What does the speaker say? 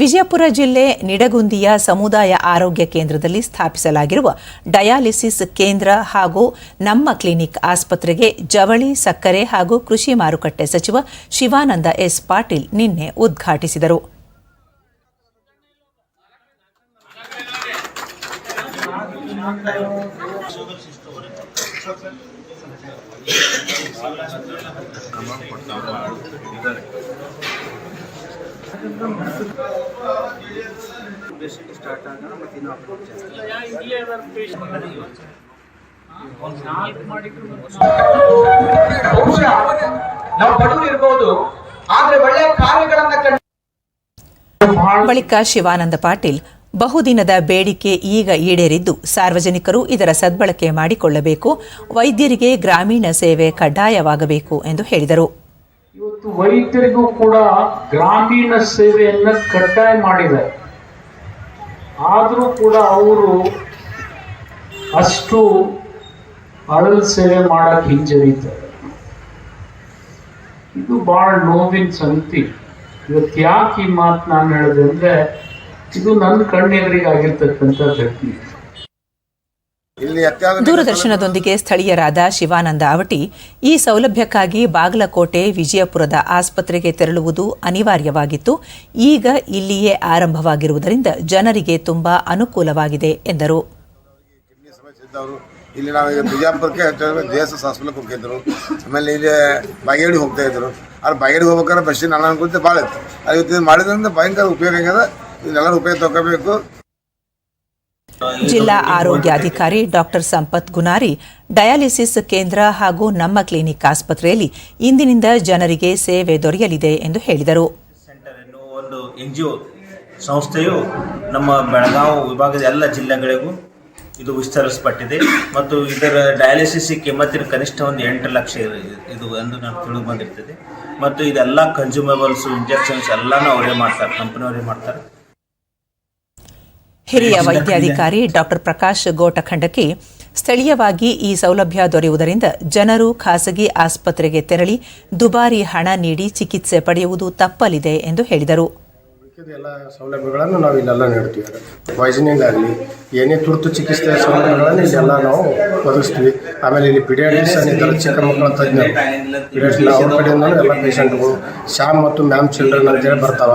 ವಿಜಯಪುರ ಜಿಲ್ಲೆ ನಿಡಗುಂದಿಯ ಸಮುದಾಯ ಆರೋಗ್ಯ ಕೇಂದ್ರದಲ್ಲಿ ಸ್ಥಾಪಿಸಲಾಗಿರುವ ಡಯಾಲಿಸಿಸ್ ಕೇಂದ್ರ ಹಾಗೂ ನಮ್ಮ ಕ್ಲಿನಿಕ್ ಆಸ್ಪತ್ರೆಗೆ ಜವಳಿ, ಸಕ್ಕರೆ ಹಾಗೂ ಕೃಷಿ ಮಾರುಕಟ್ಟೆ ಸಚಿವ ಶಿವಾನಂದ ಎಸ್ ಪಾಟೀಲ್ ನಿನ್ನೆ ಉದ್ಘಾಟಿಸಿದರು. ಬಳಿಕ ಶಿವಾನಂದ ಪಾಟೀಲ್, ಬಹುದಿನದ ಬೇಡಿಕೆ ಈಗ ಈಡೇರಿದ್ದು ಸಾರ್ವಜನಿಕರು ಇದರ ಸದ್ಬಳಕೆ ಮಾಡಿಕೊಳ್ಳಬೇಕು, ವೈದ್ಯರಿಗೆ ಗ್ರಾಮೀಣ ಸೇವೆ ಕಡ್ಡಾಯವಾಗಬೇಕು ಎಂದು ಹೇಳಿದರು. ಇವತ್ತು ವೈದ್ಯರಿಗೂ ಕೂಡ ಗ್ರಾಮೀಣ ಸೇವೆಯನ್ನು ಕಡ್ಡಾಯ ಮಾಡಿದ್ದಾರೆ. ಆದರೂ ಕೂಡ ಅವರು ಅಷ್ಟು ಅಳಲ್ ಸೇವೆ ಮಾಡಕ್ಕೆ ಹಿಂಜರಿತಾರೆ ಇದು ಬಹಳ ನೋವಿನ ಸಂಗತಿ. ಇವತ್ತು ಯಾಕೆ ಈ ಮಾತು ನಾನು ಹೇಳಿದೆ ಅಂದರೆ, ಇದು ನನ್ನ ಕಣ್ಣೆದುರಿಗಾಗಿರ್ತಕ್ಕಂಥ ಘಟನೆ. ಇಲ್ಲಿ ಅತ್ಯಾಧುನಿಕ ದೂರದರ್ಶನದೊಂದಿಗೆ ಸ್ಥಳೀಯರಾದ ಶಿವಾನಂದ ಅವಟಿ ಈ ಸೌಲಭ್ಯಕ್ಕಾಗಿ ಬಾಗಲಕೋಟೆ ವಿಜಯಪುರದ ಆಸ್ಪತ್ರೆಗೆ ತೆರಳುವುದು ಅನಿವಾರ್ಯವಾಗಿತ್ತು. ಈಗ ಇಲ್ಲಿಯೇ ಆರಂಭವಾಗಿರುವುದರಿಂದ ಜನರಿಗೆ ತುಂಬಾ ಅನುಕೂಲವಾಗಿದೆ ಎಂದರು. ಇಲ್ಲಿ ನಾವು ಈಗ ಬಿಜಾಪುರಕ್ಕೆ ಜೆ ಎಸ್ ಎಸ್ ಹಾಸ್ಪಿಟಲ್ಗೆ ಹೋಗಿದ್ರು. ಆಮೇಲೆ ಇಲ್ಲಿ ಬಾಗೇಡಿ ಹೋಗ್ತಾ ಇದ್ರು. ಅಲ್ಲಿ ಬಾಗೇಡಿ ಹೋಗ್ಬೇಕಾದ್ರೆ ಬಸ್ಸಿನ ಅನಾನುಕೂಲತೆ ಭಾಳ ಇತ್ತು. ಅದು ಮಾಡಿದ್ರಿಂದ ಭಯಂಕರ ಉಪಯೋಗ ಆಗ್ಯದ ಇದನ್ನೆಲ್ಲರೂ ಉಪಯೋಗ ತಗೋಬೇಕು. ಜಿಲ್ಲಾ ಆರೋಗ್ಯಾಧಿಕಾರಿ ಡಾಕ್ಟರ್ ಸಂಪತ್ ಗುನಾರಿ ಡಯಾಲಿಸಿಸ್ ಕೇಂದ್ರ ಹಾಗೂ ನಮ್ಮ ಕ್ಲಿನಿಕ್ ಆಸ್ಪತ್ರೆಯಲ್ಲಿ ಇಂದಿನಿಂದ ಜನರಿಗೆ ಸೇವೆ ದೊರೆಯಲಿದೆ ಎಂದು ಹೇಳಿದರು. ಒಂದು ಎನ್ ಜಿ ಒ ಸಂಸ್ಥೆಯು ನಮ್ಮ ಬೆಳಗಾವಿ ವಿಭಾಗದ ಎಲ್ಲ ಜಿಲ್ಲೆಗಳಿಗೂ ಇದು ವಿಸ್ತರಿಸಲ್ಪಟ್ಟಿದೆ ಮತ್ತು ಇದರ ಡಯಾಲಿಸಿಸ್ ಕಿಮ್ಮತ್ತಿನ ಕನಿಷ್ಠ ಒಂದು ಎಂಟು ಲಕ್ಷ ಇದು ಎಂದು ನಾನು ತಿಳಿದು ಬಂದಿರ್ತದೆ. ಮತ್ತು ಇದೆಲ್ಲ ಕನ್ಸ್ಯೂಮೇಬಲ್ಸ್ ಇಂಜೆಕ್ಷನ್ಸ್ ಎಲ್ಲನೂ ಅವರೇ ಮಾಡ್ತಾರೆ ಕಂಪ್ನಿಯವರೇ ಮಾಡ್ತಾರೆ. ಹಿರಿಯ ವೈದ್ಯಾಧಿಕಾರಿ ಡಾಕ್ಟರ್ ಪ್ರಕಾಶ್ ಗೋಟಖಂಡಕಿ ಸ್ಥಳೀಯವಾಗಿ ಈ ಸೌಲಭ್ಯ ದೊರೆಯುವುದರಿಂದ ಜನರು ಖಾಸಗಿ ಆಸ್ಪತ್ರೆಗೆ ತೆರಳಿ ದುಬಾರಿ ಹಣ ನೀಡಿ ಚಿಕಿತ್ಸೆ ಪಡೆಯುವುದು ತಪ್ಪಲಿದೆ ಎಂದು ಹೇಳಿದರು. ಎಲ್ಲ ಸೌಲಭ್ಯಗಳನ್ನು ನಾವು ಇಲ್ಲೆಲ್ಲ ನೀಡ್ತೀವಿ. ಪಾಯ್ಸನಿಂಗ್ ಆಗಲಿ ಏನೇ ತುರ್ತು ಚಿಕಿತ್ಸೆ ಸೌಲಭ್ಯಗಳನ್ನು ಇಲ್ಲೆಲ್ಲ ನಾವು ಒದಗಿಸ್ತೀವಿ. ಆಮೇಲೆ ಇಲ್ಲಿ ಪಿಡಿಯಾಟ್ರಿಷನ್ ಇದ್ದಾರೆ ಚಿಕ್ಕ ಮಕ್ಕಳ ತಜ್ಞರು ಪಿಡಿಯಾಟ್ರಿಷನ್ ಅವ್ರ ಕಡೆಯಿಂದ ಎಲ್ಲ ಪೇಷಂಟ್ಗಳು ಶ್ಯಾಮ್ ಮತ್ತು ಮ್ಯಾಮ್ ಚಿಲ್ಡ್ರನ್ ಅಂತೇಳಿ ಬರ್ತಾವ.